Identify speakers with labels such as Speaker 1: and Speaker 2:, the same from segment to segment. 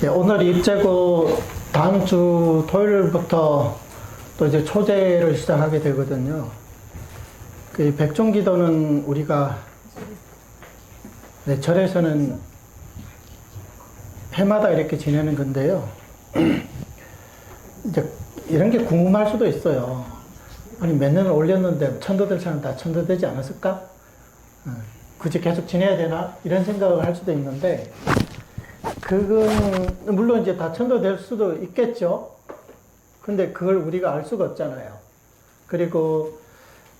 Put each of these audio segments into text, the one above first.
Speaker 1: 예, 오늘 일제고 다음 주 토요일부터 또 이제 초제를 시작하게 되거든요. 그 백종 기도는 우리가 네, 절에서는 해마다 이렇게 지내는 건데요. 이제 이런 게 궁금할 수도 있어요. 아니 몇 년을 올렸는데 천도될 사람 다 천도되지 않았을까? 어, 굳이 계속 지내야 되나? 이런 생각을 할 수도 있는데 그건 물론 이제 다 천도될 수도 있겠죠. 근데 그걸 우리가 알 수가 없잖아요. 그리고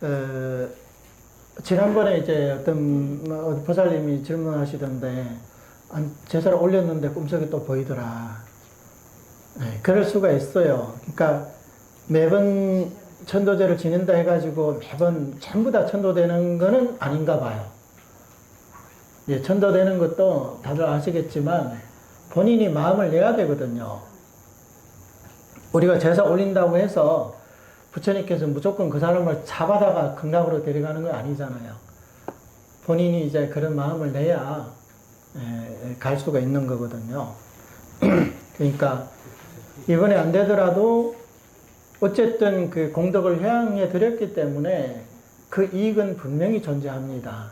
Speaker 1: 어, 지난번에 이제 어떤 뭐 보살님이 질문하시던데 안- 제사를 올렸는데 꿈속에 또 보이더라. 네, 그럴 수가 있어요. 그러니까 매번 천도제를 지낸다 해가지고 매번 전부 다 천도되는 거는 아닌가 봐요. 예, 천도되는 것도 다들 아시겠지만 본인이 마음을 내야 되거든요. 우리가 제사 올린다고 해서 부처님께서 무조건 그 사람을 잡아다가 극락으로 데려가는 건 아니잖아요. 본인이 이제 그런 마음을 내야 에, 갈 수가 있는 거거든요. 그러니까 이번에 안 되더라도 어쨌든 그 공덕을 회양해 드렸기 때문에 그 이익은 분명히 존재합니다.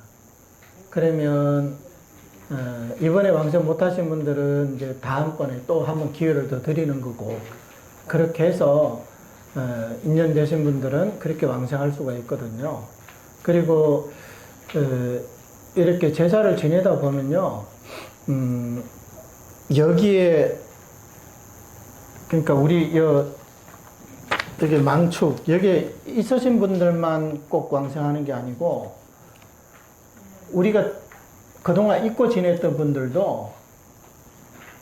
Speaker 1: 그러면 어, 이번에 왕성 못하신 분들은 이제 다음번에 또 한번 기회를 더 드리는 거고 그렇게 해서 어, 인연 되신 분들은 그렇게 왕성할 수가 있거든요. 그리고 어, 이렇게 제사를 지내다 보면요, 음, 여기에 그러니까 우리 여 여기 망축 여기에 있으신 분들만 꼭 왕성하는 게 아니고 우리가 그동안 잊고 지냈던 분들도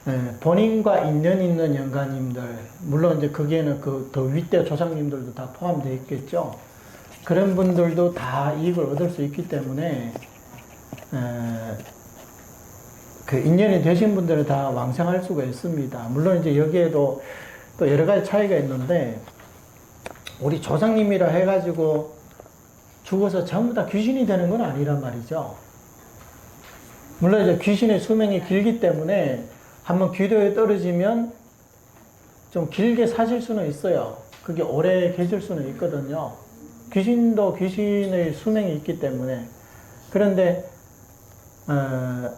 Speaker 1: 예, 본인과 인연 있는 영가님들 물론 이제 거기에는 그 더 윗대 조상님들도 다 포함되어 있겠죠. 그런 분들도 다 이익을 얻을 수 있기 때문에 에, 그 인연이 되신 분들은 다 왕성할 수가 있습니다. 물론 이제 여기에도 또 여러 가지 차이가 있는데 우리 조상님이라 해가지고 죽어서 전부 다 귀신이 되는 건 아니란 말이죠. 물론 이제 귀신의 수명이 길기 때문에 한번 귀도에 떨어지면 좀 길게 사실 수는 있어요. 그게 오래 계실 수는 있거든요. 귀신도 귀신의 수명이 있기 때문에. 그런데, 어,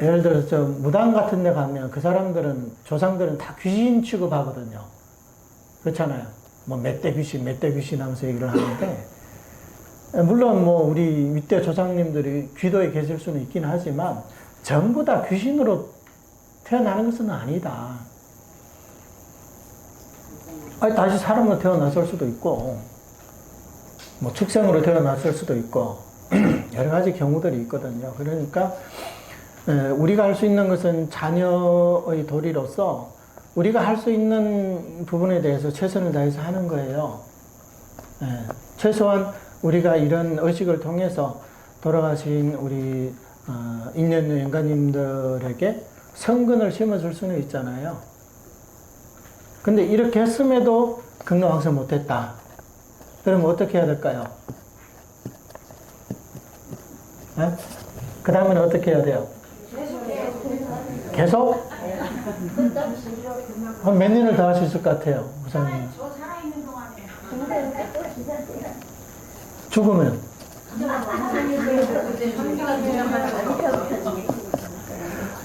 Speaker 1: 예를 들어서 저 무당 같은 데 가면 그 사람들은, 조상들은 다 귀신 취급하거든요. 그렇잖아요. 뭐 멧돼 귀신, 멧돼 귀신 하면서 얘기를 하는데, 물론 뭐 우리 윗대 조상님들이 귀도에 계실 수는 있긴 하지만 전부 다 귀신으로 태어나는 것은 아니다. 아니, 다시 사람으로 태어났을 수도 있고, 뭐 축생으로 태어났을 수도 있고, 여러 가지 경우들이 있거든요. 그러니까, 에, 우리가 할 수 있는 것은 자녀의 도리로서 우리가 할 수 있는 부분에 대해서 최선을 다해서 하는 거예요. 에, 최소한 우리가 이런 의식을 통해서 돌아가신 우리 어, 인연의 영가님들에게 성근을 심어줄 수는 있잖아요. 근데 이렇게 했음에도 극락왕성 못했다. 그러면 어떻게 해야 될까요? 그 다음에는 어떻게 해야 돼요? 계속? 한 몇 년을 더 할 수 있을 것 같아요, 우선님. 죽으면?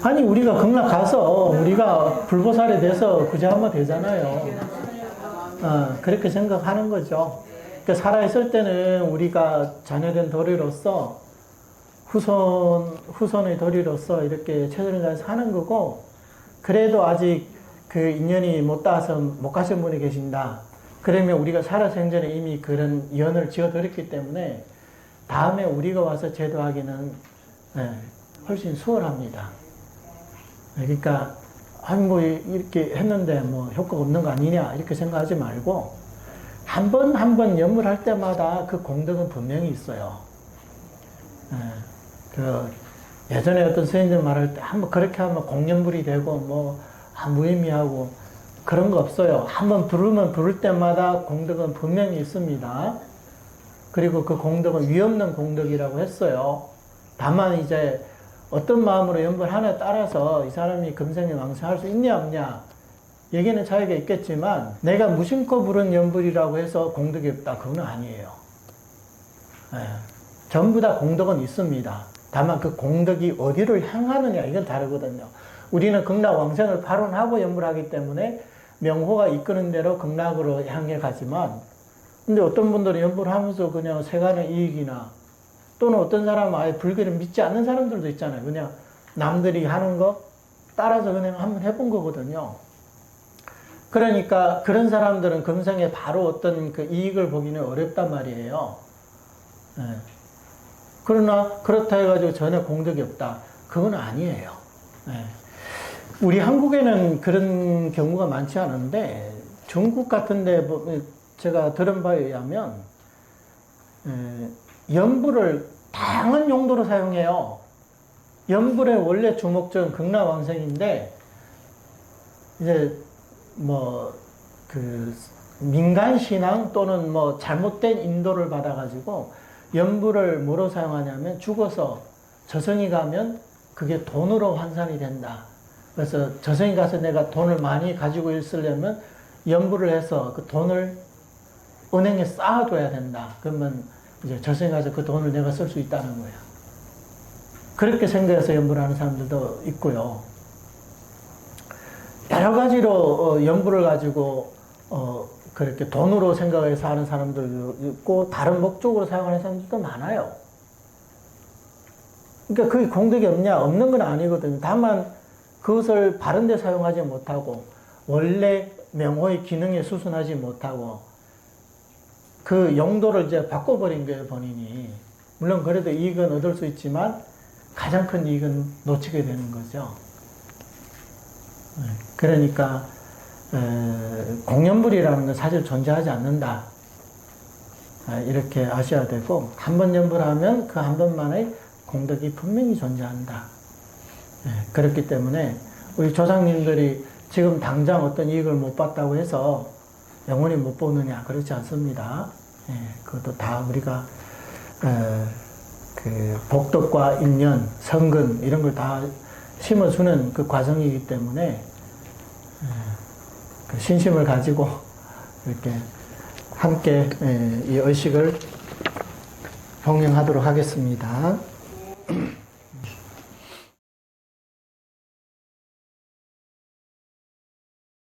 Speaker 1: 아니 우리가 극락 가서 우리가 불보살이 돼서 그저 하면 되잖아요. 어, 그렇게 생각하는 거죠. 그러니까 살아있을 때는 우리가 자녀된 도리로서 후손 후손의 도리로서 이렇게 최선을 다해서 하는 거고 그래도 아직 그 인연이 못 닿아서 못 가신 분이 계신다. 그러면 우리가 살아생전에 이미 그런 연을 지어드렸기 때문에 다음에 우리가 와서 제도하기는 예, 훨씬 수월합니다. 그러니까 아니 뭐 이렇게 했는데 뭐 효과가 없는 거 아니냐 이렇게 생각하지 말고 한 번 한 번 연물할 때마다 그 공덕은 분명히 있어요. 예, 그 예전에 어떤 선생님들 말할 때 한번 그렇게 하면 공연불이 되고 뭐 아, 무의미하고 그런 거 없어요. 한번 부르면 부를 때마다 공덕은 분명히 있습니다. 그리고 그 공덕은 위없는 공덕이라고 했어요. 다만 이제 어떤 마음으로 연불 하나에 따라서 이 사람이 금생에 왕생할 수 있냐 없냐 얘기는 차이가 있겠지만 내가 무심코 부른 연불이라고 해서 공덕이 없다 그건 아니에요. 예. 전부 다 공덕은 있습니다. 다만 그 공덕이 어디를 향하느냐 이건 다르거든요. 우리는 극락 왕생을 발언하고 연불하기 때문에 명호가 이끄는 대로 극락으로 향해 가지만 근데 어떤 분들은 연불하면서 그냥 세간의 이익이나 또는 어떤 사람은 아예 불교를 믿지 않는 사람들도 있잖아요. 그냥 남들이 하는 거 따라서 그냥 한번 해본 거거든요. 그러니까 그런 사람들은 금생에 바로 어떤 그 이익을 보기는 어렵단 말이에요. 예. 그러나 그렇다 해가지고 전혀 공덕이 없다. 그건 아니에요. 예. 우리 한국에는 그런 경우가 많지 않은데 중국 같은데 뭐 제가 들은 바에 의하면 에, 연불을 다양한 용도로 사용해요. 연불의 원래 주목적은 극락왕생인데 이제 뭐 그 민간 신앙 또는 뭐 잘못된 인도를 받아가지고 연불을 뭐로 사용하냐면 죽어서 저승이 가면 그게 돈으로 환산이 된다. 그래서 저승이 가서 내가 돈을 많이 가지고 있으려면 연불을 해서 그 돈을 은행에 쌓아둬야 된다. 그러면 이제 저승에 가서 그 돈을 내가 쓸 수 있다는 거야. 그렇게 생각해서 연불하는 사람들도 있고요. 여러 가지로 어, 연불을 가지고 어, 그렇게 돈으로 생각해서 하는 사람들도 있고 다른 목적으로 사용하는 사람들도 많아요. 그러니까 그게 공덕이 없냐? 없는 건 아니거든요. 다만 그것을 바른 데 사용하지 못하고 원래 명호의 기능에 수순하지 못하고 그 용도를 이제 바꿔버린 거예요, 본인이. 물론 그래도 이익은 얻을 수 있지만 가장 큰 이익은 놓치게 되는 거죠. 네, 그러니까 에, 공연불이라는 건 사실 존재하지 않는다. 아, 이렇게 아셔야 되고 한 번 연불하면 그 한 번만의 공덕이 분명히 존재한다. 예, 그렇기 때문에 우리 조상님들이 지금 당장 어떤 이익을 못 봤다고 해서 영원히 못 보느냐 그렇지 않습니다. 예, 그것도 다 우리가 에, 그 복덕과 인연, 성근 이런 걸 다 심어주는 그 과정이기 때문에 에, 그 신심을 가지고 이렇게 함께 에, 이 의식을 봉행하도록 하겠습니다.